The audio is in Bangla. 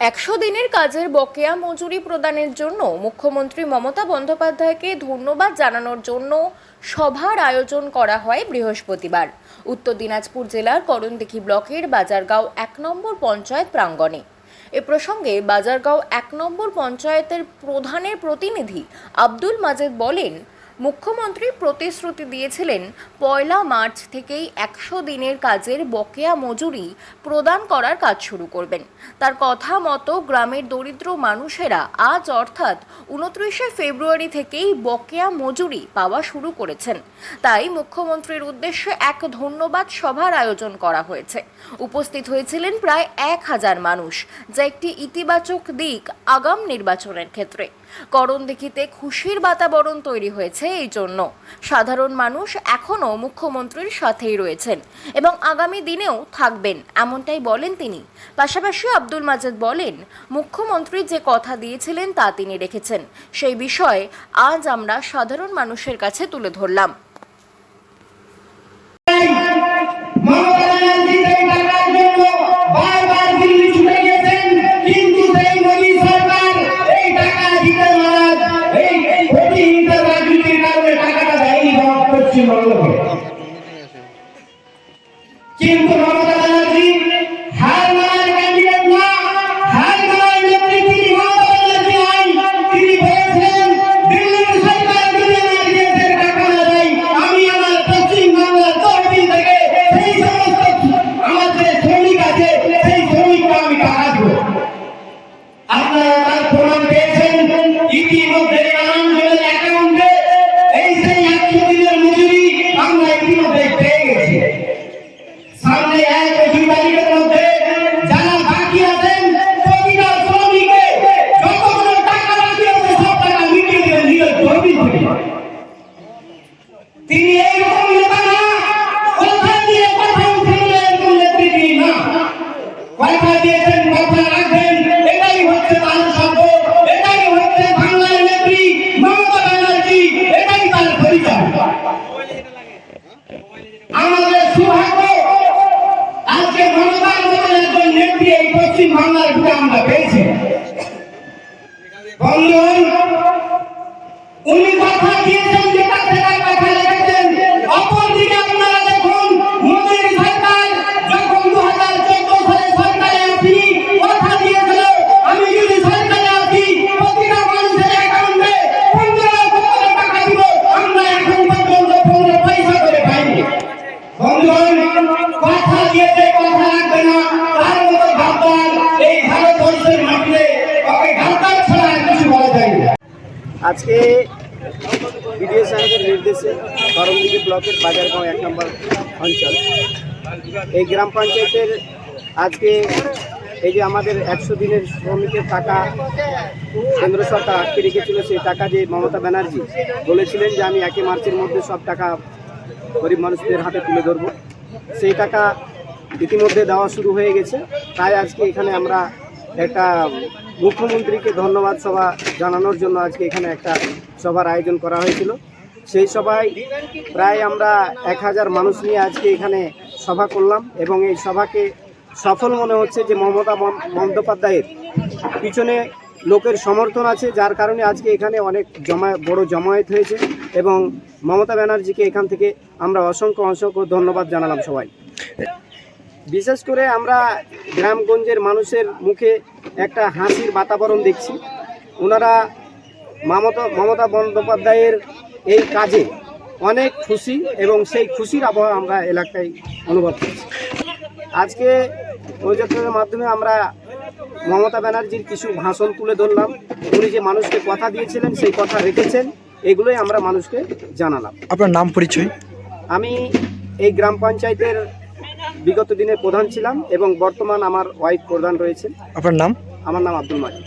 একশো দিনের কাজের বকেয়া মজুরি প্রদানের জন্য মুখ্যমন্ত্রী মমতা বন্দ্যোপাধ্যায়কে ধন্যবাদ জানানোর জন্য সভার আয়োজন করা হয় বৃহস্পতিবার। উত্তর দিনাজপুর জেলার করণদিঘি ব্লকের বাজারগাঁও এক নম্বর পঞ্চায়েত প্রাঙ্গণে। এ প্রসঙ্গে বাজারগাঁও এক নম্বর পঞ্চায়েতের প্রধানের প্রতিনিধি আব্দুল মাজেদ বলেন মুখ্যমন্ত্রী প্রতিশ্রুতি দিয়েছিলেন, পয়লা মার্চ থেকেই একশো দিনের কাজের বকেয়া মজুরি প্রদান করার কাজ শুরু করবেন। তার কথা মতো গ্রামের দরিদ্র মানুষেরা আজ অর্থাৎ উনত্রিশে ফেব্রুয়ারি থেকেই বকেয়া মজুরি পাওয়া শুরু করেছেন। তাই মুখ্যমন্ত্রীর উদ্দেশ্যে এক ধন্যবাদ সভার আয়োজন করা হয়েছে। উপস্থিত হয়েছিলেন প্রায় এক হাজার মানুষ, যা একটি ইতিবাচক দিক আগাম নির্বাচনের ক্ষেত্রে। করণদিঘিতে খুশির বাতাবরণ তৈরি হয়েছে এই জন্য। সাধারণ মানুষ এখনও মুখ্যমন্ত্রীর সাথেই রয়েছেন এবং আগামী দিনেও থাকবেন, এমনটাই বলেন তিনি। পাশাপাশি আব্দুল মাজেদ বলেন, মুখ্যমন্ত্রী যে কথা দিয়েছিলেন তা তিনি রেখেছেন। সেই বিষয়ে আজ আমরা সাধারণ মানুষের কাছে তুলে ধরলাম। কিন্তু মমতা ব্যানার্জি হার মানার ক্যান্ডিডেট না। হার মানার নেত্রী তিনি মমতা দেয় আমি আমার পশ্চিম বাংলার তহবিল থেকে সেই সমস্ত আমার তিনি এইরকম দিয়ে বাংলার নেত্রী মমতা ব্যানার্জি এটাই তার পরিচয়। আমাদের সৌভাগ্য আজকে মমতার মতো একজন নেত্রী এই পশ্চিম বাংলার বুকে আমরা পেয়েছি। বন্ধুগণ, উনি কথা দিয়েছেন আজকে বিডিও সাহেবের নির্দেশে করমদিঘি ব্লকের বাজারগাঁও এক নম্বর অঞ্চল। এই গ্রাম পঞ্চায়েতের আজকে এই যে আমাদের একশো দিনের শ্রমিকের টাকা কেন্দ্র সরকার আটকে রেখেছিল, সেই টাকা যে মমতা ব্যানার্জি বলেছিলেন যে আমি একই মার্চের মধ্যে সব টাকা গরিব মানুষদের হাতে তুলে ধরবো। সেই টাকা ইতিমধ্যে দেওয়া শুরু হয়ে গেছে। তাই আজকে এখানে আমরা একটা মুখ্যমন্ত্রীকে ধন্যবাদ সভা জানানোর জন্য আজকে এখানে একটা সভার আয়োজন করা হয়েছিল। সেই সভায় প্রায় আমরা এক হাজার মানুষ নিয়ে আজকে এখানে সভা করলাম এবং এই সভাকে সফল মনে হচ্ছে যে মমতা বন্দ- বন্দ্যোপাধ্যায়ের পিছনে লোকের সমর্থন আছে, যার কারণে আজকে এখানে অনেক জমা, বড় জমায়েত হয়েছে এবং মমতা ব্যানার্জিকে এখান থেকে আমরা অসংখ্য অসংখ্য ধন্যবাদ জানালাম সবাই। বিশেষ করে আমরা গ্রামগঞ্জের মানুষের মুখে একটা হাসির বাতাবরণ দেখছি। ওনারা মমতা মমতা বন্দ্যোপাধ্যায়ের এই কাজে অনেক খুশি এবং সেই খুশির আবহাওয়া আমরা এলাকায় অনুভব করছি। আজকে প্রজেক্টের মাধ্যমে আমরা মমতা ব্যানার্জির কিছু ভাষণ তুলে ধরলাম। উনি যে মানুষকে কথা দিয়েছিলেন সেই কথা রেখেছেন। এগুলোই আমরা মানুষকে জানালাম। আপনার নাম পরিচয়? আমি এই গ্রাম পঞ্চায়েতের বিগত দিনে প্রধান ছিলাম এবং বর্তমান আমার ওয়াইফ প্রধান রয়েছে। আপনার নাম? আমার নাম আব্দুল মাজিদ